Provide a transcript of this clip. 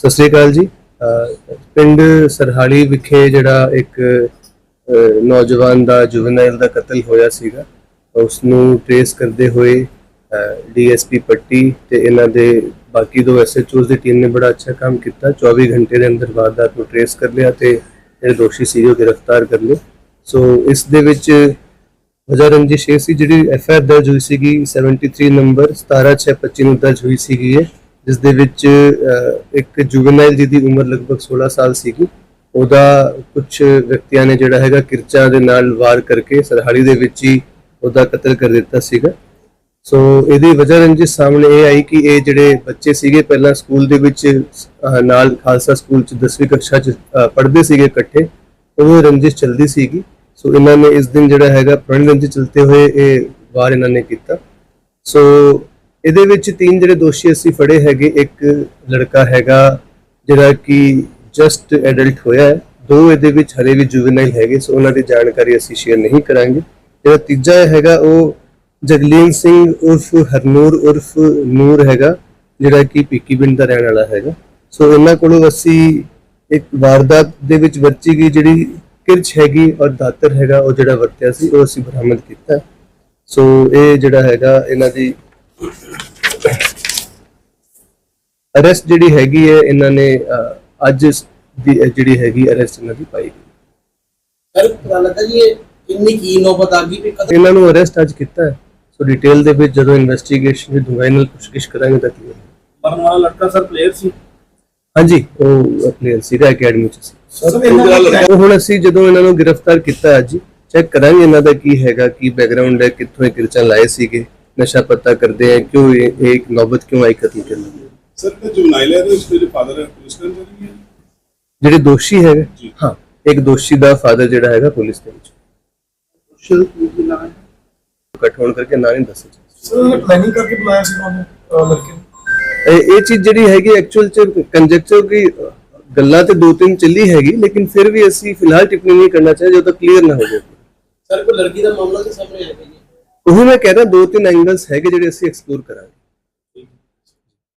ਸਤਿ ਸ੍ਰੀ ਅਕਾਲ ਜੀ। ਪਿੰਡ ਸਰਹਾਲੀ ਵਿਖੇ ਜਿਹੜਾ ਇੱਕ ਨੌਜਵਾਨ ਦਾ ਜੁਵਨਾਈਲ ਦਾ ਕਤਲ ਹੋਇਆ ਸੀਗਾ ਉਸ ਨੂੰ ਟ੍ਰੇਸ ਕਰਦੇ ਹੋਏ ਡੀਐਸਪੀ ਪੱਟੀ ਤੇ ਇਹਨਾਂ ਦੇ ਬਾਕੀ ਦੋ ਐਸਐਚਓਸ ਦੀ ਟੀਮ ਨੇ ਬੜਾ ਅੱਛਾ ਕੰਮ ਕੀਤਾ। 24 ਘੰਟੇ ਦੇ ਅੰਦਰ ਵਾਰਦਾਤ ਨੂੰ ਟ੍ਰੇਸ ਕਰ ਲਿਆ ਤੇ ਜਿਹੜੇ ਦੋਸ਼ੀ ਸੀ ਉਹ ਗ੍ਰਿਫਤਾਰ ਕਰ ਲਏ। ਸੋ ਇਸ ਦੇ ਵਿੱਚ ਵਜ੍ਹਾ ਰੰਜਿਸ਼ ਇਹ ਸੀ, ਜਿਹੜੀ ਐਫ ਆਰ ਦਰਜ ਹੋਈ ਸੀਗੀ 73 ਨੰਬਰ 17625 ਨੂੰ ਦਰਜ ਹੋਈ ਸੀਗੀ ਇਹ। ਜਿਸ ਦੇ ਵਿੱਚ ਅਹ, ਇੱਕ ਜੁਵਨਾਈਲ ਜਿਹਦੀ ਉਮਰ ਲਗਭਗ 16 ਸਾਲ ਸੀਗੀ। ਉਹਦਾ ਕੁਝ ਵਿਅਕਤੀਆਂ ਨੇ ਜਿਹੜਾ ਹੈਗਾ ਕਿਰਚਾ ਦੇ ਨਾਲ ਵਾਰ ਕਰਕੇ ਸਰਹਾਲੀ ਦੇ ਵਿੱਚ ਹੀ ਉਹਦਾ ਕਤਲ ਕਰ ਦਿੱਤਾ ਸੀਗਾ। ਸੋ ਇਹਦੀ ਵਜ੍ਹਾ ਰੰਜਿਸ਼ ਸਾਹਮਣੇ ਇਹ ਆਈ ਕਿ ਇਹ ਜਿਹੜੇ ਬੱਚੇ ਸੀਗੇ ਪਹਿਲਾਂ ਸਕੂਲ ਦੇ ਵਿੱਚ ਨਾਲ ਖਾਲਸਾ ਸਕੂਲ ਚ 10ਵੀਂ ਕਕਸ਼ਾ ਚ ਪੜ੍ਹਦੇ ਸੀਗੇ ਇਕੱਠੇ। ਉਹ ਰੰਜਿਸ਼ ਚੱਲਦੀ ਸੀਗੀ। ਸੋ ਇਹਨਾਂ ਨੇ ਇਸ ਦਿਨ ਜਿਹੜਾ ਹੈਗਾ ਪੁਰਾਣੀ ਰੰਜਿਸ਼ ਚਲਤੇ ਹੋਏ ਇਹ ਵਾਰ ਇਹਨਾਂ ਨੇ ਕੀਤਾ। ਸੋ ਇਹਦੇ ਵਿੱਚ ਤਿੰਨ ਜਿਹੜੇ ਦੋਸ਼ੀ ਅਸੀਂ ਫੜੇ ਹੈਗੇ, ਇੱਕ ਲੜਕਾ ਹੈਗਾ ਜਿਹੜਾ ਕਿ ਜਸਟ ਐਡਲਟ ਹੋਇਆ ਹੈ। ਦੋ ਇਹਦੇ ਵਿੱਚ ਹਲੇ ਵੀ ਜੁਵਨਾਈਲ ਹੈਗੇ, ਸੋ ਉਹਨਾਂ ਦੀ ਜਾਣਕਾਰੀ ਅਸੀਂ ਸ਼ੇਅਰ ਨਹੀਂ ਕਰਾਂਗੇ। ਜਿਹੜਾ ਤੀਜਾ ਹੈਗਾ, ਉਹ ਜਗਲੀਨ ਸਿੰਘ ਉਰਫ ਹਰਨੂਰ ਉਰਫ ਨੂਰ ਹੈਗਾ, ਜਿਹੜਾ ਕਿ ਪੀਕੀ ਪਿੰਡ ਦਾ ਰਹਿਣ ਵਾਲਾ ਹੈਗਾ। ਸੋ ਇਹਨਾਂ ਕੋਲੋਂ ਅਸੀਂ ਇੱਕ ਵਾਰਦਾਤ ਦੇ ਵਿੱਚ ਵਰਤੀ ਗਈ, ਜਿਹੜੀ ਕਿਰਚ ਹੈਗੀ ਔਰ ਦਾਤਰ ਹੈਗਾ, ਉਹ ਜਿਹੜਾ ਵਰਤਿਆ ਸੀ, ਉਹ ਅਸੀਂ ਬਰਾਮਦ ਕੀਤਾ। ਸੋ ਇਹ ਜਿਹੜਾ ਹੈਗਾ, ਇਹਨਾਂ ਦੀ ਅਰੈਸਟ ਜਿਹੜੀ ਹੈਗੀ ਹੈ ਇਹਨਾਂ ਨੇ ਅੱਜ ਦੀ ਜਿਹੜੀ ਹੈਗੀ ਅਰੈਸਟ ਇਹਨਾਂ ਦੀ ਪਾਈ ਗਈ। ਸਰ ਪਤਾ ਲੱਗਾ ਜੀ ਇਹ ਕਿੰਨੀ ਕੀ ਨੌਬਤ ਆ ਗਈ ਵੀ ਕਦੋਂ ਇਹਨਾਂ ਨੂੰ ਅਰੈਸਟ ਅੱਜ ਕੀਤਾ ਹੈ। ਸੋ ਡਿਟੇਲ ਦੇ ਵਿੱਚ ਜਦੋਂ ਇਨਵੈਸਟੀਗੇਸ਼ਨ ਦੀ ਡੂੰਘਾਈ ਨਾਲ ਪੁੱਛਗਿੱਛ ਕਰਾਂਗੇ ਤਾਂ ਹੋਏਗਾ। ਮਰਨ ਵਾਲਾ ਲੜਕਾ ਸਰ ਪਲੇਅਰ ਸੀ? ਹਾਂਜੀ ਉਹ ਪਲੇਅਰ ਸੀਗਾ ਅਕੈਡਮੀ ਚ ਸੀ। ਸਰ ਇਹਨਾਂ ਉਹ ਹੁਣ ਅਸੀਂ ਜਦੋਂ ਇਹਨਾਂ ਨੂੰ ਗ੍ਰਿਫਤਾਰ ਕੀਤਾ ਅੱਜ ਚੈੱਕ ਕਰਾਂਗੇ ਇਹਨਾਂ ਦਾ ਕੀ ਹੈਗਾ ਕੀ ਬੈਕਗ੍ਰਾਉਂਡ ਹੈ ਕਿੱਥੋਂ ਇਹ ਕਿਰਚਾਂ ਲਾਏ ਸੀਗੇ। ਨਸ਼ਾ ਪੱਤਾ ਕਰਦੇ ਆ ਕਿਉਂ ਇਹ ਇਹ ਇੱਕ ਨੌਬਤ ਕਿਉਂ ਆਈ ਕਤਲ ਕਰਨ ਦੀ? ਸਰ ਤੇ ਜੁਨਾਈਲ ਹੈ ਤੇ ਉਸ ਦੇ ਫਾਦਰ ਹੈ ਪੁਲਿਸ ਕਰਮਚਾਰੀ ਹੈ? ਜਿਹੜੇ ਦੋਸ਼ੀ ਹੈਗੇ? ਜੀ। ਹਾਂ ਇੱਕ ਦੋਸ਼ੀ ਦਾ ਫਾਦਰ ਜਿਹੜਾ ਹੈਗਾ ਪੁਲਿਸ ਦੇ ਵਿੱਚ। ਸ਼ੁਰੂ ਕੀ ਨਾਮ ਹੈ? ਇਕੱਠ ਹੋਣ ਕਰਕੇ ਨਾਂ ਨਹੀਂ ਦੱਸਿਆ ਜਾ ਸਰ ਉਹਨੇ ਪਲੈਨਿੰਗ ਕਰਕੇ ਬੁਲਾਇਆ ਸੀ ਉਹਨੂੰ ਲੜਕੇ ਨੂੰ। ਇਹ ਇਹ ਚੀਜ਼ ਜਿਹੜੀ ਹੈਗੀ ਐਕਚੁਅਲ ਚ ਕੰਜੈਕਚਰ ਦੀ ਗੱਲਾਂ ਤੇ ਦੋ ਤਿੰਨ ਚੱਲੀ ਹੈਗੀ ਲੇਕਿਨ ਫਿਰ ਵੀ ਅਸੀਂ ਫਿਲਹਾਲ ਟਿੱਪਣੀ ਨਹੀਂ ਕਰਨਾ ਚਾਹੀਏ ਜਦੋਂ ਤੱਕ ਕਲੀਅਰ ਨਾ ਹੋ ਜਾਵੇ। ਸਰ ਕੋਈ ਲੜਕੀ ਦਾ ਮਾਮਲਾ ਤੇ ਸਾਹਮਣੇ ਆਇਆ ਜੀ ਉਹ ਮੈਂ ਕਹਿ ਰਿਹਾ ਦੋ ਤਿੰਨ ਐਂਗਲਸ ਹੈਗੇ ਜਿਹੜੇ ਅਸੀਂ ਐਕਸਪਲੋਰ ਕਰਾਂਗੇ।